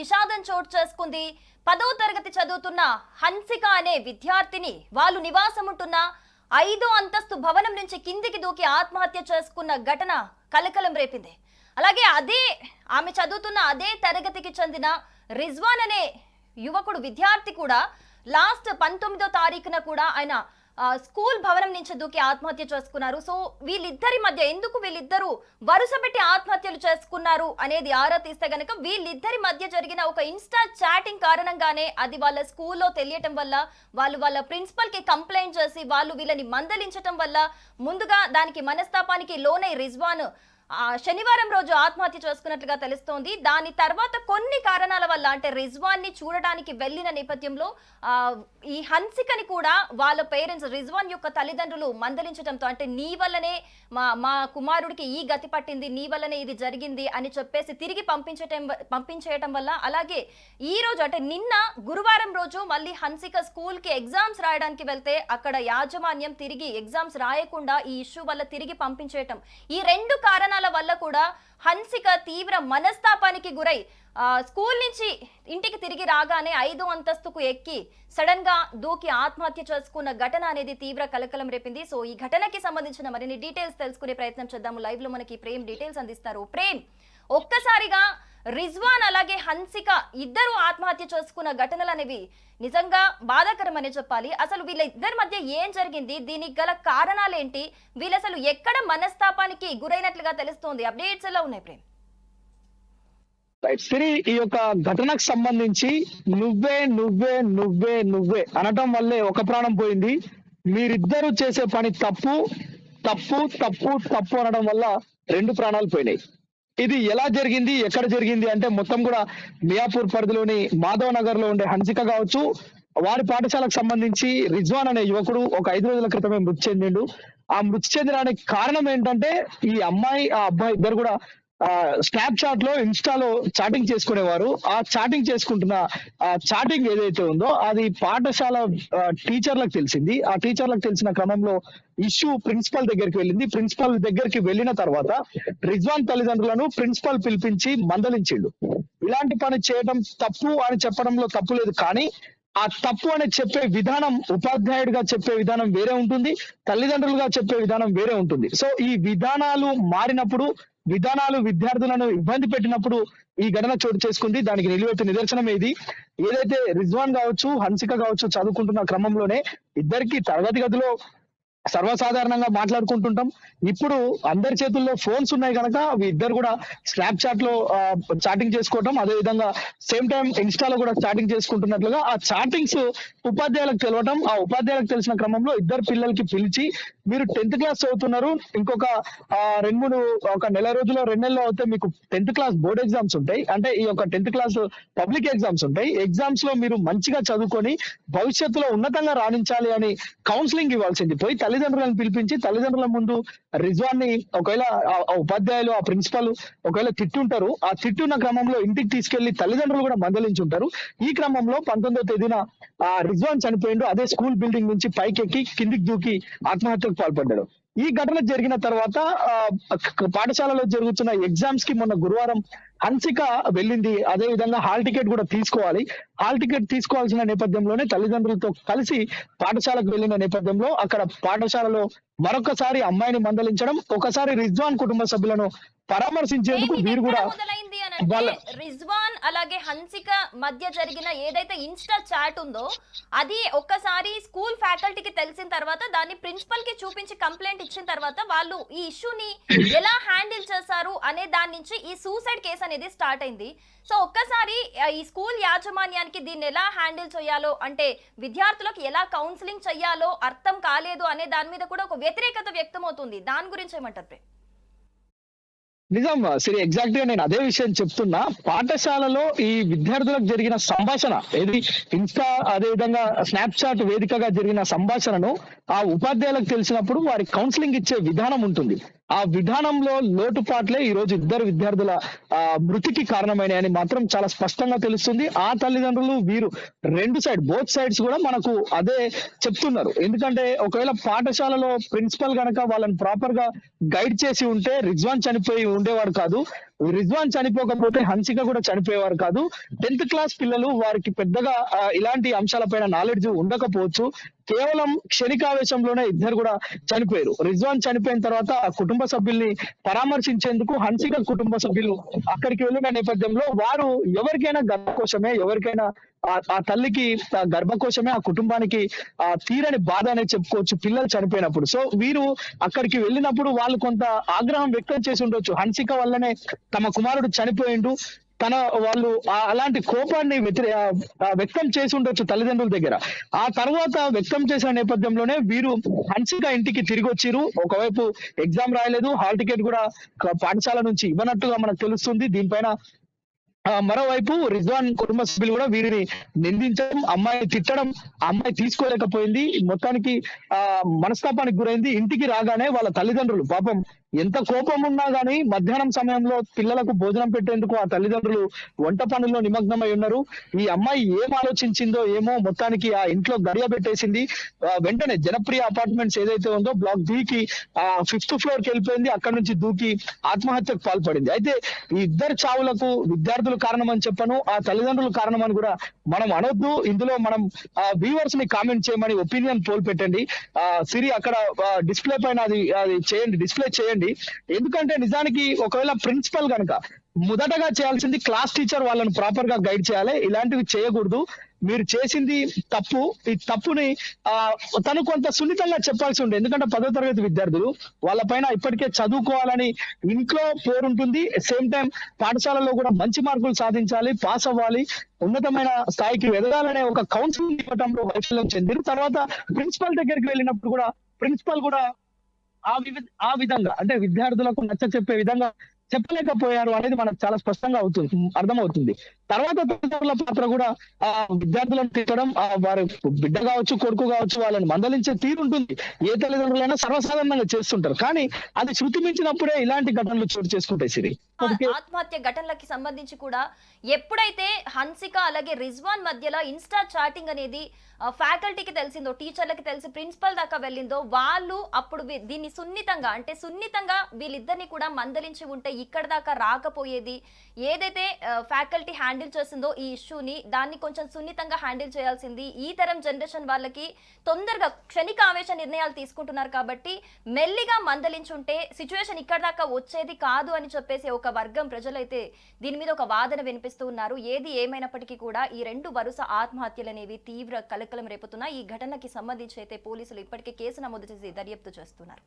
విషాదం చోటు చేసుకుంది. పదో తరగతి చదువుతున్న హన్సిక అనే విద్యార్థిని వాళ్ళు నివాసం ఉంటున్న ఐదో అంతస్తు భవనం నుంచి కిందికి దూకి ఆత్మహత్య చేసుకున్న ఘటన కలకలం రేపింది. అలాగే అదే ఆమె చదువుతున్న అదే తరగతికి చెందిన రిజ్వాన్ అనే యువకుడు విద్యార్థి కూడా లాస్ట్ పంతొమ్మిదో తారీఖున కూడా ఆయన స్కూల్ భవనం నుంచి దూకి ఆత్మహత్య చేసుకున్నారు. సో వీళ్ళిద్దరి మధ్య ఎందుకు వీళ్ళిద్దరూ వరుస పెట్టి ఆత్మహత్యలు చేసుకున్నారు అనేది ఆరా తీస్తే గనక వీళ్ళిద్దరి మధ్య జరిగిన ఒక ఇన్స్టా చాటింగ్ కారణంగానే అది వాళ్ళ స్కూల్లో తెలియటం వల్ల వాళ్ళు వాళ్ళ ప్రిన్సిపల్కి కంప్లైంట్ చేసి వాళ్ళు వీళ్ళని మందలించటం వల్ల ముందుగా దానికి మనస్తాపానికి లోనై రిజ్వాన్ శనివారం రోజు ఆత్మహత్య చేసుకున్నట్లుగా తెలుస్తోంది. దాని తర్వాత కొన్ని కారణాల వల్ల అంటే రిజ్వాన్ని చూడడానికి వెళ్ళిన నేపథ్యంలో ఈ హన్సికని కూడా వాళ్ళ పేరెంట్స్ రిజ్వాన్ యొక్క తల్లిదండ్రులు మందలించడంతో అంటే నీ వల్లనే మా మా కుమారుడికి ఈ గతి పట్టింది నీ వల్లనే ఇది జరిగింది అని చెప్పేసి తిరిగి పంపించటం పంపించేయటం వల్ల అలాగే ఈ రోజు అంటే నిన్న గురువారం రోజు మళ్ళీ హన్సిక స్కూల్కి ఎగ్జామ్స్ రాయడానికి వెళ్తే అక్కడ యాజమాన్యం తిరిగి ఎగ్జామ్స్ రాయకుండా ఈ ఇష్యూ వల్ల తిరిగి పంపించేయటం. ఈ రెండు కారణాలు వల్ల కూడా హన్సిక తీవ్ర మనస్తాపానికి గురై ఆ, స్కూల్ నుంచి ఇంటికి తిరిగి రాగానే ఐదు అంతస్తుకు ఎక్కి సడన్గా దూకి ఆత్మహత్య చేసుకున్న ఘటన అనేది తీవ్ర కలకలం రేపింది. సో ఈ ఘటనకి సంబంధించిన మరిన్ని డీటెయిల్స్ తెలుసుకునే ప్రయత్నం చేద్దాము. లైవ్లో మనకి ప్రేమ్ డీటెయిల్స్ అందిస్తారు. ప్రేమ్ ఒక్కసారిగా రిజ్వాన్ అలాగే హన్సిక ఇద్దరు ఆత్మహత్య చేసుకున్న ఘటనలు అనేవి నిజంగా బాధాకరమనే చెప్పాలి. అసలు వీళ్ళ ఇద్దరి మధ్య ఏం జరిగింది? దీనికి గల కారణాలేంటి వీళ్ళు అసలు ఎక్కడ మనస్తాపానికి గురైనట్లుగా తెలుస్తోంది? అప్డేట్స్ ఎలా ఉన్నాయి ప్రేమ్? సిరి ఈ యొక్క ఘటనకు సంబంధించి నువ్వే నువ్వే నువ్వే నువ్వే అనటం వల్లే ఒక ప్రాణం పోయింది. మీరిద్దరూ చేసే పని తప్పు తప్పు తప్పు తప్పు అనడం వల్ల రెండు ప్రాణాలు పోయినాయి. ఇది ఎలా జరిగింది? ఎక్కడ జరిగింది? అంటే మొత్తం కూడా మియాపూర్ పరిధిలోని మాధవ్ నగర్లో ఉండే హన్సిక కావచ్చు వారి పాఠశాలకు సంబంధించి రిజ్వాన్ అనే యువకుడు ఒక ఐదు రోజుల క్రితమే మృతి చెందిండు. ఆ మృతి చెందడానికి కారణం ఏంటంటే ఈ అమ్మాయి ఆ అబ్బాయి ఇద్దరు కూడా స్నాప్ చాట్లో ఇన్స్టాలో చాటింగ్ చేసుకునేవారు. ఆ చాటింగ్ చేసుకుంటున్న ఆ చాటింగ్ ఏదైతే ఉందో అది పాఠశాల టీచర్లకు తెలిసింది. ఆ టీచర్లకు తెలిసిన క్రమంలో ఇష్యూ ప్రిన్సిపల్ దగ్గరికి వెళ్ళింది. ప్రిన్సిపల్ దగ్గరికి వెళ్ళిన తర్వాత రిజ్వాన్ తల్లిదండ్రులను ప్రిన్సిపల్ పిలిపించి మందలించిండు. ఇలాంటి పని చేయడం తప్పు అని చెప్పడంలో తప్పు లేదు కానీ ఆ తప్పు అని చెప్పే విధానం ఉపాధ్యాయుడిగా చెప్పే విధానం వేరే ఉంటుంది తల్లిదండ్రులుగా చెప్పే విధానం వేరే ఉంటుంది. సో ఈ విధానాలు మారినప్పుడు విధానాలు విద్యార్థులను ఇబ్బంది పెట్టినప్పుడు ఈ ఘటన చోటు చేసుకుంది. దానికి నిలువెత్తు నిదర్శనం ఏది? ఏదైతే రిజ్వాన్ కావచ్చు హన్సిక కావచ్చు చదువుకుంటున్న క్రమంలోనే ఇద్దరికి తరగతి గదిలో సర్వసాధారణంగా మాట్లాడుకుంటుంటాం. ఇప్పుడు అందరి చేతుల్లో ఫోన్స్ ఉన్నాయి కనుక ఇద్దరు కూడా స్నాప్ చాట్లో చాటింగ్ చేసుకోవటం. అదే విధంగా సేమ్ టైం ఇన్స్టాలో కూడా చాటింగ్ చేసుకుంటున్నట్లుగా ఆ చాటింగ్స్ ఉపాధ్యాయులకు తెలవటం ఆ ఉపాధ్యాయులకు తెలిసిన క్రమంలో ఇద్దరు పిల్లలకి పిలిచి మీరు టెన్త్ క్లాస్ చదువుతున్నారు. ఇంకొక రెండు మూడు ఒక నెల రోజుల్లో రెండు నెలలో అయితే మీకు టెన్త్ క్లాస్ బోర్డ్ ఎగ్జామ్స్ ఉంటాయి. అంటే ఈ యొక్క టెన్త్ క్లాస్ పబ్లిక్ ఎగ్జామ్స్ ఉంటాయి. ఎగ్జామ్స్లో మీరు మంచిగా చదువుకొని భవిష్యత్తులో ఉన్నతంగా రాణించాలి అని కౌన్సిలింగ్ ఇవ్వాల్సింది. పోయి తల్లిదండ్రులను పిలిపించి తల్లిదండ్రుల ముందు రిజ్వాన్ని ఒకవేళ ఆ- ఉపాధ్యాయులు ఆ ప్రిన్సిపల్ ఒకవేళ తిట్టుంటారు ఆ తిట్టున్న క్రమంలో ఇంటికి తీసుకెళ్ళి తల్లిదండ్రులు కూడా మందలించుంటారు. ఈ క్రమంలో పంతొమ్మిదో తేదీన ఆ రిజ్వాన్ చనిపోయిండు అదే స్కూల్ బిల్డింగ్ నుంచి పైకెక్కి కిందికి దూకి ఆత్మహత్యకు పాల్పడ్డాడు. ఈ ఘటన జరిగిన తర్వాత పాఠశాలలో జరుగుతున్న ఎగ్జామ్స్కి మొన్న గురువారం హన్సిక వెళ్ళింది. అదే విధంగా హాల్ టికెట్ కూడా తీసుకోవాలి. హాల్ టికెట్ తీసుకోవాల్సిన నేపథ్యంలోనే తల్లిదండ్రులతో కలిసి పాఠశాలకు వెళ్ళిన నేపథ్యంలో అక్కడ పాఠశాలలో మరొకసారి అమ్మాయిని మందలించడం ఒకసారి రిజ్వాన్ కుటుంబ సభ్యులను పరామర్శించేందుకు వీరు కూడా రిజ్వాన్ అలాగే హన్సిక మధ్య జరిగిన ఏదైతే ఇన్స్టా చాట్ ఉందో అది ఒక్కసారి స్కూల్ ఫ్యాకల్టీకి తెలిసిన తర్వాత దాన్ని ప్రిన్సిపల్కి చూపించి కంప్లైంట్ ఇచ్చిన తర్వాత వాళ్ళు ఈ ఇష్యూని ఎలా హ్యాండిల్ చేశారు అనే దాని నుంచి ఈ సూసైడ్ కేసు అనేది స్టార్ట్ అయింది. సో ఒక్కసారి ఈ స్కూల్ యాజమాన్యానికి దీన్ని ఎలా హ్యాండిల్ చేయాలో అంటే విద్యార్థులకు ఎలా కౌన్సిలింగ్ చేయాలో అర్థం కాలేదు అనే దాని మీద కూడా ఒక వ్యతిరేకత వ్యక్తమవుతుంది. దాని గురించి ఏమంటారు ప్రేమ్? నిజం సరే ఎగ్జాక్ట్గా నేను అదే విషయం చెప్తున్నా. పాఠశాలలో ఈ విద్యార్థులకు జరిగిన సంభాషణ ఏది ఇన్స్టా అదే విధంగా స్నాప్ చాట్ వేదికగా జరిగిన సంభాషణను ఆ ఉపాధ్యాయులకు తెలిసినప్పుడు వారి కౌన్సిలింగ్ ఇచ్చే విధానం ఉంటుంది. ఆ విధానంలో లోటుపాట్లే ఈ రోజు ఇద్దరు విద్యార్థుల ఆ మృతికి కారణమైనాయని మాత్రం చాలా స్పష్టంగా తెలుస్తుంది. ఆ తల్లిదండ్రులు వీరు రెండు సైడ్ బోత్ సైడ్స్ కూడా మనకు అదే చెప్తున్నారు. ఎందుకంటే ఒకవేళ పాఠశాలలో ప్రిన్సిపల్ గనక వాళ్ళని ప్రాపర్గా గైడ్ చేసి ఉంటే రిజ్వాన్ చనిపోయి ఉండేవాడు కాదు. రిజ్వాన్ చనిపోకపోతే హన్సిక కూడా చనిపోయేవారు కాదు. టెన్త్ క్లాస్ పిల్లలు వారికి పెద్దగా ఇలాంటి అంశాలపైన నాలెడ్జ్ ఉండకపోవచ్చు. కేవలం క్షణికావేశంలోనే ఇద్దరు కూడా చనిపోయారు. రిజ్వాన్ చనిపోయిన తర్వాత కుటుంబ సభ్యుల్ని పరామర్శించేందుకు హన్సిక కుటుంబ సభ్యులు అక్కడికి వెళ్ళిన నేపథ్యంలో వారు ఎవరికైనా గర్భకోశమే ఎవరికైనా ఆ- తల్లికి గర్భకోశమే ఆ కుటుంబానికి ఆ తీరని బాధ అనేది చెప్పుకోవచ్చు. పిల్లలు చనిపోయినప్పుడు. సో వీరు అక్కడికి వెళ్ళినప్పుడు వాళ్ళు కొంత ఆగ్రహం వ్యక్తం చేసి ఉండొచ్చు. హన్సిక వల్లనే తమ కుమారుడు చనిపోయిండు. తన వాళ్ళు అలాంటి కోపాన్ని వ్యక్తం చేసి ఉండొచ్చు తల్లిదండ్రుల దగ్గర. ఆ తర్వాత వ్యక్తం చేసిన నేపథ్యంలోనే వీరు హన్సిక ఇంటికి తిరిగి వచ్చిరు ఒకవైపు ఎగ్జామ్ రాయలేదు. హాల్ టికెట్ కూడా పాఠశాల నుంచి ఇవ్వనట్టుగా మనకు తెలుస్తుంది. దీనిపైన మరోవైపు రిజ్వాన్ కుటుంబ సభ్యులు కూడా వీరిని నిందించడం అమ్మాయిని తిట్టడం అమ్మాయి తీసుకోలేకపోయింది. మొత్తానికి ఆ మనస్తాపానికి గురైంది. ఇంటికి రాగానే వాళ్ళ తల్లిదండ్రులు పాపం ఎంత కోపం ఉన్నా గానీ మధ్యాహ్నం సమయంలో పిల్లలకు భోజనం పెట్టేందుకు ఆ తల్లిదండ్రులు వంట పనుల్లో నిమగ్నమై ఉన్నారు. ఈ అమ్మాయి ఏం ఆలోచించిందో ఏమో మొత్తానికి ఆ ఇంట్లో గడియ పెట్టేసింది. వెంటనే జనప్రియ అపార్ట్మెంట్స్ ఏదైతే ఉందో బ్లాక్ డి కి ఆ ఫిఫ్త్ ఫ్లోర్కి వెళ్ళిపోయింది. అక్కడ నుంచి దూకి ఆత్మహత్యకు పాల్పడింది. అయితే ఈ ఇద్దరు చావులకు విద్యార్థులు కారణం అని చెప్పను. ఆ తల్లిదండ్రులు కారణం అని కూడా మనం అనొద్దు. ఇందులో మనం వ్యూవర్స్ని కామెంట్ చేయమని ఒపీనియన్ పోల్ పెట్టండి. ఆ సిరి అక్కడ డిస్ప్లే పైన అది అది చేయండి. డిస్ప్లే చేయండి. ఎందుకంటే నిజానికి ఒకవేళ ప్రిన్సిపల్ గనక మొదటగా చేయాల్సింది క్లాస్ టీచర్ వాళ్ళని ప్రాపర్గా గైడ్ చేయాలి. ఇలాంటివి చేయకూడదు. మీరు చేసింది తప్పు. ఈ తప్పుని ఆ తను కొంత సున్నితంగా చెప్పాల్సి ఉంది ఎందుకంటే పదో తరగతి విద్యార్థులు వాళ్ళపైన ఇప్పటికే చదువుకోవాలని ఇంట్లో పోరుంటుంది సేమ్ టైం పాఠశాలలో కూడా మంచి మార్కులు సాధించాలి పాస్ అవ్వాలి. ఉన్నతమైన స్థాయికి ఎదగాలనే ఒక కౌన్సిలింగ్ ఇవ్వడంలో వైఫల్యం చెందిరు తర్వాత ప్రిన్సిపల్ దగ్గరికి వెళ్ళినప్పుడు కూడా ప్రిన్సిపల్ కూడా ఆ ఆ విధంగా అంటే విద్యార్థులకు నచ్చ చెప్పే విధంగా చెప్పలేకపోయారు అనేది మనకు చాలా స్పష్టంగా అవుతుంది అర్థమవుతుంది. తర్వాత తల్లిదండ్రుల పాత్ర కూడా ఆ విద్యార్థులను తిట్టడం ఆ వారి బిడ్డ కావచ్చు కొడుకు కావచ్చు వాళ్ళని మందలించే తీరు ఉంటుంది. ఏ తల్లిదండ్రులైనా సర్వసాధారణంగా చేస్తుంటారు. కానీ అది శృతి మించినప్పుడే ఇలాంటి ఘటనలు చోటు చేసుకుంటాయి సిరి. ఆత్మహత్య ఘటనలకి సంబంధించి కూడా ఎప్పుడైతే హన్సిక అలాగే రిజ్వాన్ మధ్యలో ఇన్స్టా చాటింగ్ అనేది ఫ్యాకల్టీకి తెలిసిందో టీచర్లకి తెలిసి ప్రిన్సిపల్ దాకా వెళ్ళిందో వాళ్ళు అప్పుడు దీన్ని సున్నితంగా అంటే సున్నితంగా వీళ్ళిద్దరిని కూడా మందలించి ఉంటే ఇక్కడ దాకా రాకపోయేది ఏదైతే ఫ్యాకల్టీ హ్యాండిల్ చేసిందో ఈ ఇష్యూని దాన్ని కొంచెం సున్నితంగా హ్యాండిల్ చేయాల్సింది ఈ తరం జనరేషన్ వాళ్ళకి తొందరగా క్షణిక ఆవేశ నిర్ణయాలు తీసుకుంటున్నారు కాబట్టి మెల్లిగా మందలించుంటే సిచ్యువేషన్ ఇక్కడ దాకా వచ్చేది కాదు అని చెప్పేసి ఒక వర్గం ప్రజలైతే దీని మీద ఒక వాదన వినిపిస్తూ ఉన్నారు. ఏది ఏమైనప్పటికీ కూడా ఈ రెండు వరుస ఆత్మహత్యలు అనేవి తీవ్ర కలకలం రేపుతున్నాయి. ఈ ఘటనకి సంబంధించి అయితే పోలీసులు ఇప్పటికే కేసు నమోదు చేసి దర్యాప్తు చేస్తున్నారు.